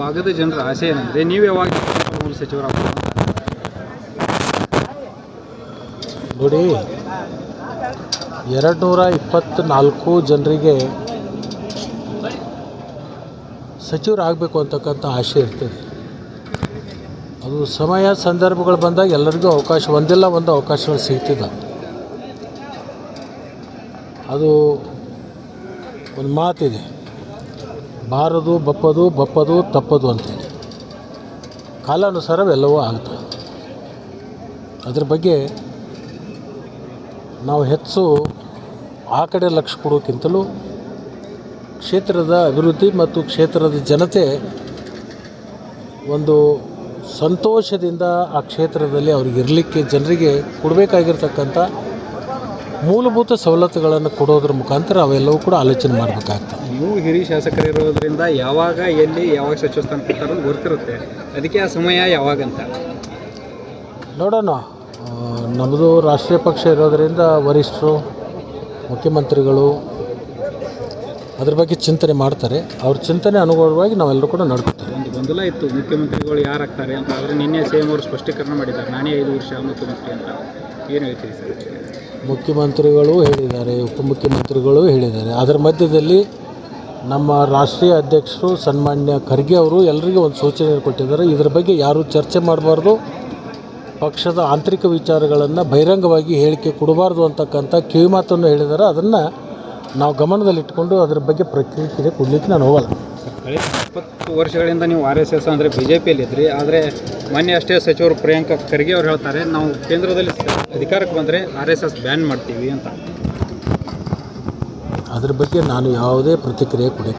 ಭಾಗದ ಜನರ ಆಸೆ ಏನಂದರೆ ನೀವು ಯಾವಾಗ ಸಚಿವರಾಗ್ಬೋದು ನೋಡಿ ಎರಡು ನೂರ ಇಪ್ಪತ್ತ್ನಾಲ್ಕು ಜನರಿಗೆ ಸಚಿವರಾಗಬೇಕು ಅಂತಕ್ಕಂಥ ಆಸೆ ಇರ್ತದೆ. ಅದು ಸಮಯ ಸಂದರ್ಭಗಳು ಬಂದಾಗ ಎಲ್ಲರಿಗೂ ಅವಕಾಶ, ಒಂದಿಲ್ಲ ಒಂದು ಅವಕಾಶಗಳು ಸಿಗ್ತಿದ್ದಾವೆ ಅದು ಒಂದು ಮಾತಿದೆ. ಬಾರದು ಬಪ್ಪದು ಬಪ್ಪದು, ತಪ್ಪದು ಅಂತೇಳಿ ಕಾಲಾನುಸಾರವೆಲ್ಲವೂ ಆಗುತ್ತೆ. ಅದ್ರ ಬಗ್ಗೆ ನಾವು ಹೆಚ್ಚು ಆ ಕಡೆ ಲಕ್ಷ್ಯ ಕೊಡೋಕ್ಕಿಂತಲೂ ಕ್ಷೇತ್ರದ ಅಭಿವೃದ್ಧಿ ಮತ್ತು ಕ್ಷೇತ್ರದ ಜನತೆ ಒಂದು ಸಂತೋಷದಿಂದ ಆ ಕ್ಷೇತ್ರದಲ್ಲಿ ಅವ್ರಿಗೆ ಇರಲಿಕ್ಕೆ, ಜನರಿಗೆ ಕೊಡಬೇಕಾಗಿರ್ತಕ್ಕಂಥ ಮೂಲಭೂತ ಸವಲತ್ತುಗಳನ್ನು ಕೊಡೋದ್ರ ಮುಖಾಂತರ ಅವೆಲ್ಲವೂ ಕೂಡ ಆಲೋಚನೆ ಮಾಡಬೇಕಾಗ್ತದೆ. ನೀವು ಹಿರಿಯ ಶಾಸಕರಿರೋದ್ರಿಂದ ಯಾವಾಗ ಎಲ್ಲಿ ಯಾವಾಗ ಸಚಿವ ಸ್ಥಾನ ಕೊಡ್ತಾರೋ ಗೊತ್ತಿರುತ್ತೆ ಅದಕ್ಕೆ ಆ ಸಮಯ ಯಾವಾಗ ಅಂತ ನೋಡೋಣ ನಮ್ಮದು ರಾಷ್ಟ್ರೀಯ ಪಕ್ಷ ಇರೋದರಿಂದ ವರಿಷ್ಠರು ಮುಖ್ಯಮಂತ್ರಿಗಳು ಅದ್ರ ಬಗ್ಗೆ ಚಿಂತನೆ ಮಾಡ್ತಾರೆ. ಅವ್ರ ಚಿಂತನೆ ಅನುಗುಣವಾಗಿ ನಾವೆಲ್ಲರೂ ಕೂಡ ನಡ್ಕೊತೀವಿ. ಒಂದು ಗೊಂದಲ ಇತ್ತು. ಮುಖ್ಯಮಂತ್ರಿಗಳು ಯಾರಾಗ್ತಾರೆ ಅಂತ. ಆದರೆ ನಿನ್ನೆ ಸಿ ಎಂ ಅವರು ಸ್ಪಷ್ಟೀಕರಣ ಮಾಡಿದ್ದಾರೆ. ನಾನೇ ಐದು ವರ್ಷ ಮುಖ್ಯಮಂತ್ರಿ ಅಂತ. ಏನು ಹೇಳ್ತೀರಿ ಸರ್? ಮುಖ್ಯಮಂತ್ರಿಗಳು ಹೇಳಿದ್ದಾರೆ, ಉಪಮುಖ್ಯಮಂತ್ರಿಗಳು ಹೇಳಿದ್ದಾರೆ. ಅದರ ಮಧ್ಯದಲ್ಲಿ ನಮ್ಮ ರಾಷ್ಟ್ರೀಯ ಅಧ್ಯಕ್ಷರು ಸನ್ಮಾನ್ಯ ಖರ್ಗೆ ಅವರು ಎಲ್ಲರಿಗೂ ಒಂದು ಸೂಚನೆ ಕೊಟ್ಟಿದ್ದಾರೆ. ಇದರ ಬಗ್ಗೆ ಯಾರೂ ಚರ್ಚೆ ಮಾಡಬಾರ್ದು, ಪಕ್ಷದ ಆಂತರಿಕ ವಿಚಾರಗಳನ್ನು ಬಹಿರಂಗವಾಗಿ ಹೇಳಿಕೆ ಕೊಡಬಾರ್ದು ಅಂತಕ್ಕಂಥ ಕಿವಿಮಾತನ್ನು ಹೇಳಿದ್ದಾರೆ. ಅದನ್ನು ನಾವು ಗಮನದಲ್ಲಿಟ್ಕೊಂಡು ಅದರ ಬಗ್ಗೆ ಪ್ರತಿಕ್ರಿಯೆ ಕೊಡಲಿಕ್ಕೆ ನಾನು ಹೋಗಲ್ಲ. ಕಳೆದ ಇಪ್ಪತ್ತು ವರ್ಷಗಳಿಂದ ನೀವು ಆರ್ ಎಸ್ ಎಸ್ ಅಂದರೆ ಬಿ ಜೆ ಪಿಯಲ್ಲಿದ್ದಿರಿ ಆದರೆ ಮೊನ್ನೆ ಅಷ್ಟೇ ಸಚಿವರು ಪ್ರಿಯಾಂಕಾ ಖರ್ಗೆ ಅವರು ಹೇಳ್ತಾರೆ, ನಾವು ಕೇಂದ್ರದಲ್ಲಿ ಅಧಿಕಾರಕ್ಕೆ ಬಂದರೆ ಆರ್ ಎಸ್ ಎಸ್ ಬ್ಯಾನ್ ಮಾಡ್ತೀವಿ ಅಂತ. ಅದ್ರ ಬಗ್ಗೆ ನಾನು ಯಾವುದೇ ಪ್ರತಿಕ್ರಿಯೆ ಕೊಡಿ